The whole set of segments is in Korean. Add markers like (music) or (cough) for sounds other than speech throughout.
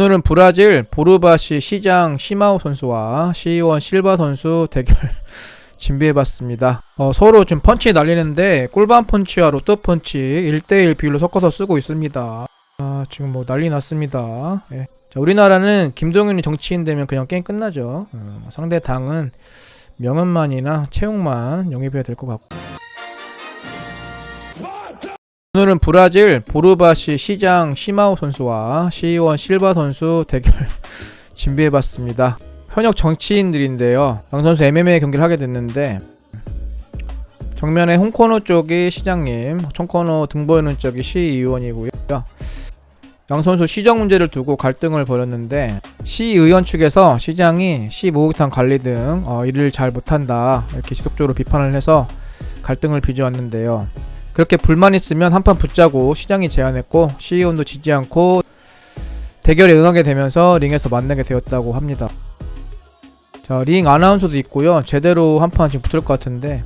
오늘은 브라질 보르바시 시장 시마우 선수와 시의원 실바 선수 대결 (laughs) 준비해봤습니다. 어, 서로 지금 펀치 날리는데 꿀밤 펀치와 로또 펀치 1대1 비율로 섞어서 쓰고 있습니다. 아, 지금 뭐 난리 났습니다. 예. 자, 우리나라는 김동윤이 정치인 되면 그냥 게임 끝나죠. 어, 상대 당은 명은만이나 채용만 영입해야 될 것 같고. 오늘은 브라질 보르바시 시장 시마우 선수와 시의원 실바 선수 대결 (laughs) 준비해봤습니다. 현역 정치인들인데요. 양 선수 MMA 경기를 하게 됐는데 정면에 홍코노 쪽이 시장님, 청코노 등 보이는 쪽이 시의원이고요. 양 선수 시정 문제를 두고 갈등을 벌였는데 시의원 측에서 시장이 시 목욕탕 관리 등 어, 일을 잘 못한다 이렇게 지속적으로 비판을 해서 갈등을 빚어왔는데요. 그렇게 불만 있으면 한판 붙자고 시장이 제안했고 시의원도 지지 않고 대결에 응하게 되면서 링에서 만나게 되었다고 합니다. 자, 링 아나운서도 있고요. 제대로 한판 지금 붙을 것 같은데.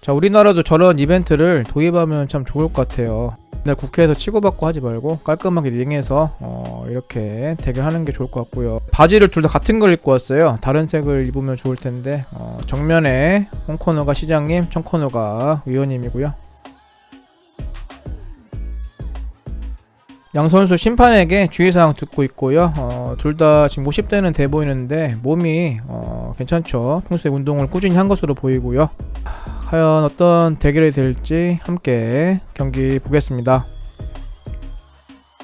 자, 우리나라도 저런 이벤트를 도입하면 참 좋을 것 같아요. 맨날 국회에서 치고받고 하지 말고 깔끔하게 링에서 어, 이렇게 대결하는 게 좋을 것 같고요. 바지를 둘 다 같은 걸 입고 왔어요. 다른 색을 입으면 좋을 텐데 어, 정면에 홍코너가 시장님, 청코너가 위원님이고요. 양 선수 심판에게 주의사항 듣고 있고요. 어, 둘 다 지금 50대는 돼 보이는데 몸이 어, 괜찮죠. 평소에 운동을 꾸준히 한 것으로 보이고요. 과연 어떤 대결이 될지 함께 경기 보겠습니다.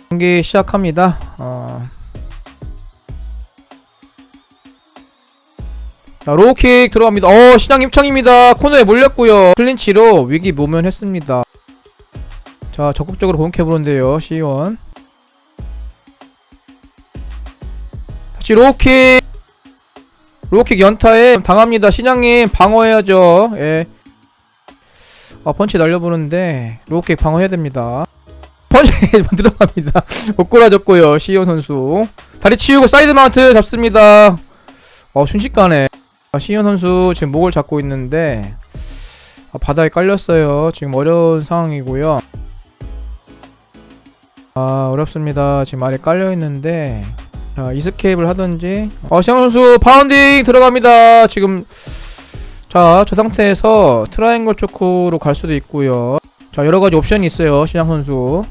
경기 시작합니다. 어... 자, 로우킥 들어갑니다. 어, 시장 입창입니다. 코너에 몰렸고요. 클린치로 위기 모면했습니다. 자, 적극적으로 공격해보는데요, 시원. 다시 로우킥! 로우킥 연타에 당합니다. 시장님, 방어해야죠. 예. 아, 펀치 날려보는데, 로우킥 방어해야 됩니다. 펀치 (laughs) 들어갑니다. 못 골아졌고요, 시원 선수. 다리 치우고 사이드 마운트 잡습니다. 어, 순식간에. 아, 시현 선수 지금 목을 잡고 있는데, 아, 바닥에 깔렸어요. 지금 어려운 상황이고요. 아 어렵습니다. 지금 아래 깔려 있는데 자 이스케이프를 하든지 어 시영 선수 파운딩 들어갑니다. 지금 자 저 상태에서 트라이앵글 초크로 갈 수도 있고요. 자 여러 가지 옵션이 있어요. 시장 선수.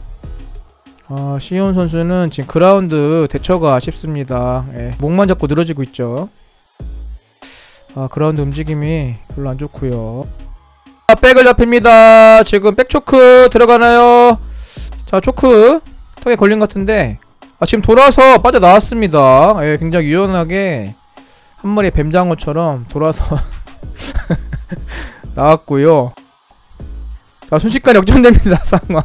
아 시온 선수는 지금 그라운드 대처가 아쉽습니다. 예, 목만 잡고 늘어지고 있죠. 아 그라운드 움직임이 별로 안 좋고요. 아, 백을 잡힙니다. 지금 백 초크 들어가나요? 자 초크 턱에 걸린 것 같은데 아 지금 돌아서 빠져나왔습니다 예 굉장히 유연하게 한 마리의 뱀장어처럼 돌아서 (laughs) (laughs) 나왔고요. 자 순식간에 역전됩니다 (laughs) 상황.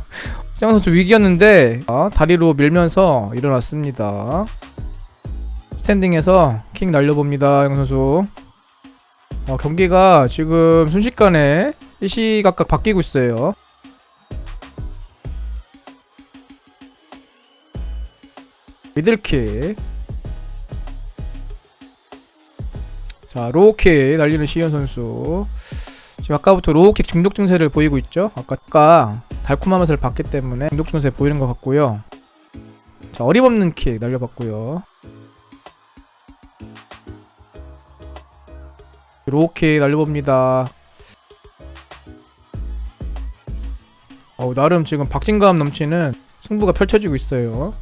시장 선수 위기였는데 아, 다리로 밀면서 일어났습니다. 스탠딩에서 킥 날려봅니다 영 선수. 어, 경기가 지금 순식간에 일시각각 바뀌고 있어요. 미들킥 자 로우킥 날리는 시현 선수. 지금 아까부터 로우킥 중독 증세를 보이고 있죠? 아까, 달콤한 맛을 봤기 때문에 중독 증세 보이는 것 같고요. 자 어림없는 킥 날려봤고요. 로우킥 날려봅니다. 어 나름 지금 박진감 넘치는 승부가 펼쳐지고 있어요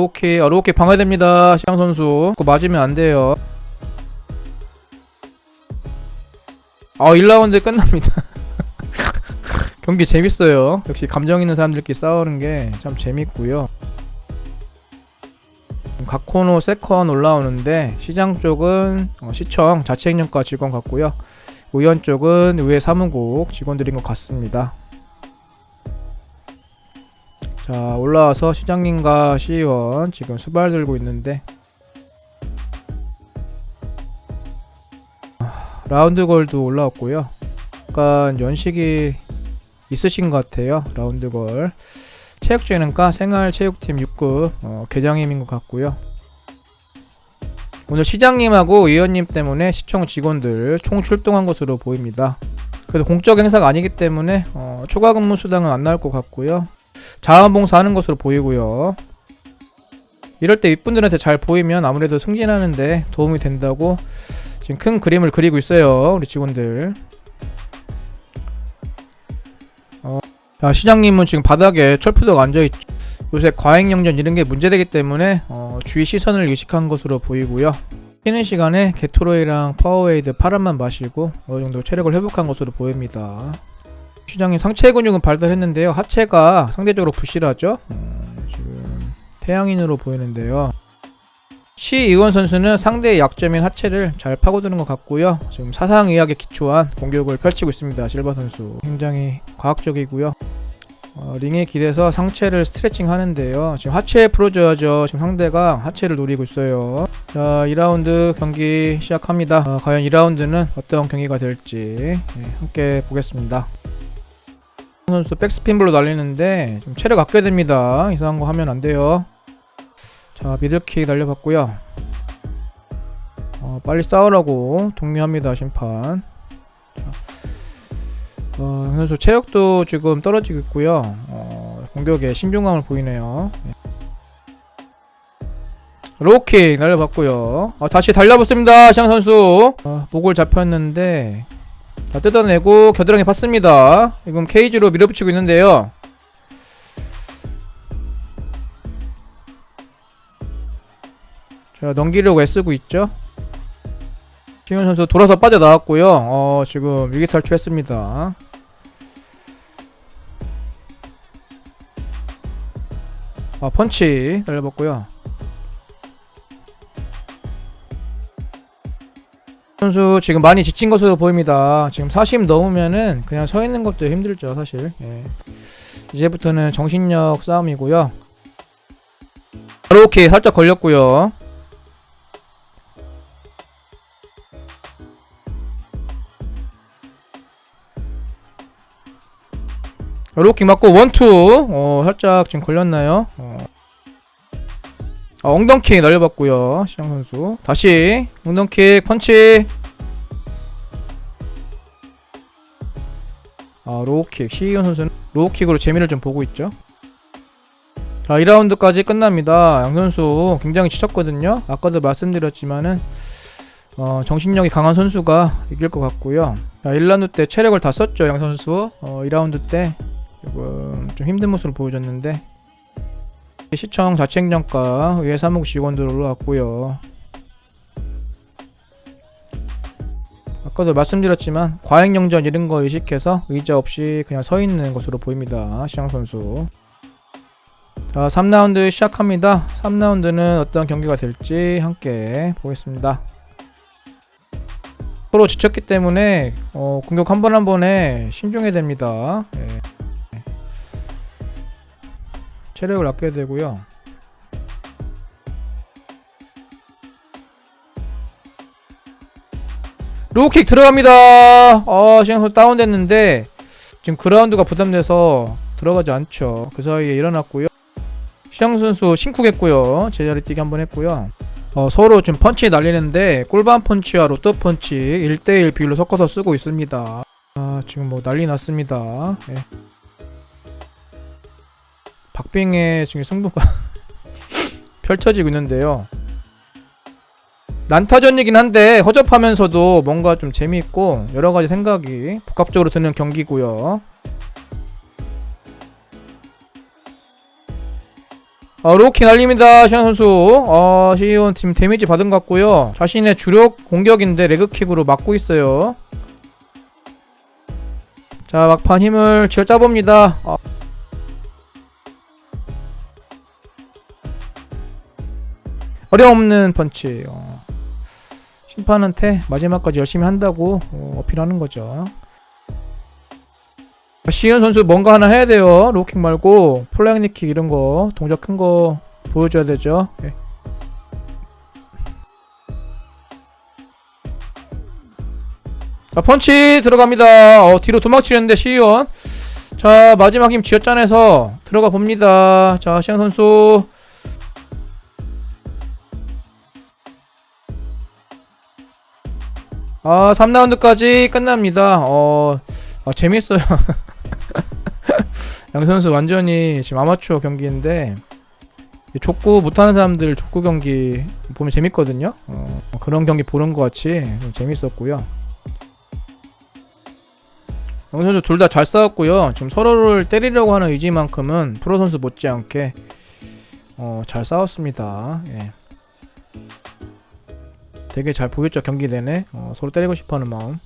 로우킥, 아, 로우킥 방어됩니다. 시장 선수. 그거 맞으면 안 돼요. 아, 1라운드 끝납니다. (laughs) 경기 재밌어요. 역시 감정 있는 사람들끼리 싸우는 게 참 재밌고요. 각 코너 세컨 올라오는데 시장 쪽은 어, 시청 자치행정과 직원 같고요. 의원 쪽은 의회 사무국 직원들인 것 같습니다. 자 올라와서 시장님과 시의원 지금 수발 들고 있는데. 아, 라운드 걸도 올라왔고요. 약간 연식이 있으신 것 같아요 라운드 걸. 체육주의는과 생활체육팀 6급 어, 계장님인 것 같고요. 오늘 시장님하고 의원님 때문에 시청 직원들 총 출동한 것으로 보입니다. 그래도 공적 행사가 아니기 때문에 어, 초과 근무 수당은 안 나올 것 같고요. 자원봉사 하는 것으로 보이고요. 이럴 때 윗분들한테 잘 보이면 아무래도 승진하는데 도움이 된다고 지금 큰 그림을 그리고 있어요. 우리 직원들. 어, 자, 시장님은 지금 바닥에 철푸덕 앉아있죠. 요새 과잉영전 이런 게 문제되기 때문에 어, 주위 시선을 의식한 것으로 보이고요. 쉬는 시간에 게토로이랑 파워웨이드 파란만 마시고 어느 정도 체력을 회복한 것으로 보입니다. 시장님 상체 근육은 발달했는데요. 하체가 상대적으로 부실하죠. 어, 지금 태양인으로 보이는데요. 시의원 선수는 상대의 약점인 하체를 잘 파고드는 것 같고요. 지금 사상의학에 기초한 공격을 펼치고 있습니다. 실바 선수 굉장히 과학적이고요. 어, 링에 기대서 상체를 스트레칭 하는데요. 지금 하체 풀어줘야죠. 지금 상대가 하체를 노리고 있어요. 자, 2라운드 경기 시작합니다. 어, 과연 2라운드는 어떤 경기가 될지 네, 함께 보겠습니다. 선수 백스핀블로 날리는데 좀 체력 아껴야 됩니다. 이상한 거 하면 안 돼요. 자, 미들킥 날려봤고요. 어, 빨리 싸우라고 독려합니다, 심판. 자, 어, 양 선수 체력도 지금 떨어지고 있고요. 어, 공격에 신중함을 보이네요. 네. 로킥 날려봤고요. 어, 다시 달려붙습니다, 시장 선수. 어, 목을 잡혔는데 자, 뜯어내고 겨드랑이 봤습니다. 지금 케이지로 밀어붙이고 있는데요. 자, 넘기려고 애쓰고 있죠. 시현 선수 돌아서 빠져나왔고요. 어, 지금 위기 탈출했습니다. 아, 펀치 날려봤고요. 선수 지금 많이 지친 것으로 보입니다. 지금 40 넘으면은 그냥 서 있는 것도 힘들죠, 사실. 예. 이제부터는 정신력 싸움이고요. 이렇게 살짝 걸렸고요. 로킥 맞고 원투 어 살짝 지금 걸렸나요? 어. 아, 엉덩킥 날려봤고요 시장 선수. 다시 엉덩킥 펀치. 아 로우킥. 시기현 선수는 로우킥으로 재미를 좀 보고 있죠. 자 2라운드까지 끝납니다. 양 선수 굉장히 지쳤거든요. 아까도 말씀드렸지만은 어, 정신력이 강한 선수가 이길 것 같고요. 자 1라운드 때 체력을 다 썼죠 양 선수. 어, 2라운드 때 조금 좀 힘든 모습을 보여줬는데 시청 자책령가 의회 사무국 직원들 올라왔고요. 아까도 말씀드렸지만 과잉영전 이런 거 의식해서 의자 없이 그냥 서 있는 것으로 보입니다. 시장 선수. 자 3라운드 시작합니다. 3라운드는 어떤 경기가 될지 함께 보겠습니다. 서로 지쳤기 때문에 어, 공격 한 번한 번에 신중해야 됩니다. 예. 체력을 아껴야 되고요. 로우킥 들어갑니다. 어, 시간소 다운됐는데 지금 그라운드가 부담돼서 들어가지 않죠. 그 사이에 일어났고요. 시장 선수 심쿵했고요. 제자리 뛰기 한번 했고요. 어, 서로 지금 펀치 날리는데 꿀밤 펀치와 로또 펀치 1대1 비율로 섞어서 쓰고 있습니다. 아, 지금 뭐 난리 났습니다. 예. 박빙의 지금 승부가 (laughs) 펼쳐지고 있는데요. 난타전이긴 한데 허접하면서도 뭔가 좀 재미있고 여러 가지 생각이 복합적으로 드는 경기고요. 아, 로키 날립니다. 시현 선수. 아, 시온 팀 데미지 받은 것 같고요. 자신의 주력 공격인데 레그킥으로 막고 있어요. 자, 막판 힘을 쥐어 짜봅니다. 아, 어려움없는 펀치. 어. 심판한테 마지막까지 열심히 한다고 어, 어필하는 거죠. 시현 선수 뭔가 하나 해야 돼요. 로킥 말고 플라잉니킥 이런 거 동작 큰 거 보여줘야 되죠. 예. 자 펀치 들어갑니다. 어, 뒤로 도망치는데 시현. 자 마지막 힘 쥐어짜내서 들어가 봅니다. 자 시현 선수 아, 3라운드까지 끝납니다. 어, 아 재밌어요. (laughs) 양 선수 완전히 지금 아마추어 경기인데 이 족구 못하는 사람들 족구 경기 보면 재밌거든요. 어, 그런 경기 보는 것 같이 좀 재밌었고요. 양 선수 둘 다 잘 싸웠고요. 지금 서로를 때리려고 하는 의지만큼은 프로 선수 못지않게 어, 잘 싸웠습니다. 예. 되게 잘 보였죠 경기 내내 어, 서로 때리고 싶어하는 마음.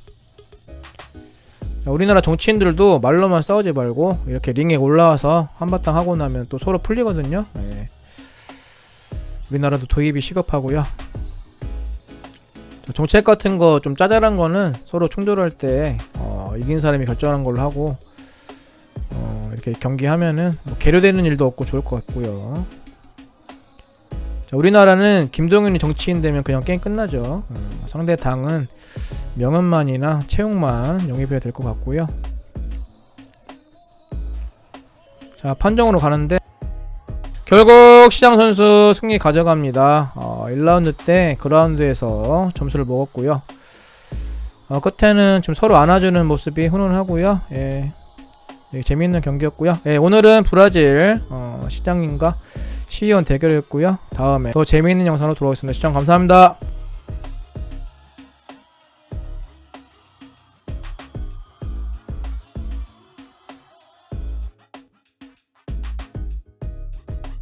자, 우리나라 정치인들도 말로만 싸우지 말고 이렇게 링에 올라와서 한바탕 하고 나면 또 서로 풀리거든요. 예. 우리나라도 도입이 시급하고요. 자, 정책 같은 거 좀 짜잘한 거는 서로 충돌할 때 어, 이긴 사람이 결정하는 걸로 하고 어, 이렇게 경기하면은 뭐 계류되는 일도 없고 좋을 것 같고요. 자, 우리나라는 김동윤이 정치인 되면 그냥 게임 끝나죠. 음, 상대 당은 명은만이나 채용만 영입해야 될 것 같고요. 자 판정으로 가는데 결국 시장 선수 승리 가져갑니다. 어, 1라운드 때 그라운드에서 점수를 먹었고요. 어, 끝에는 좀 서로 안아주는 모습이 훈훈하고요. 예, 예, 재미있는 경기였고요. 예, 오늘은 브라질 어, 시장님과 시의원 대결이었고요. 다음에 더 재미있는 영상으로 돌아오겠습니다. 시청 감사합니다.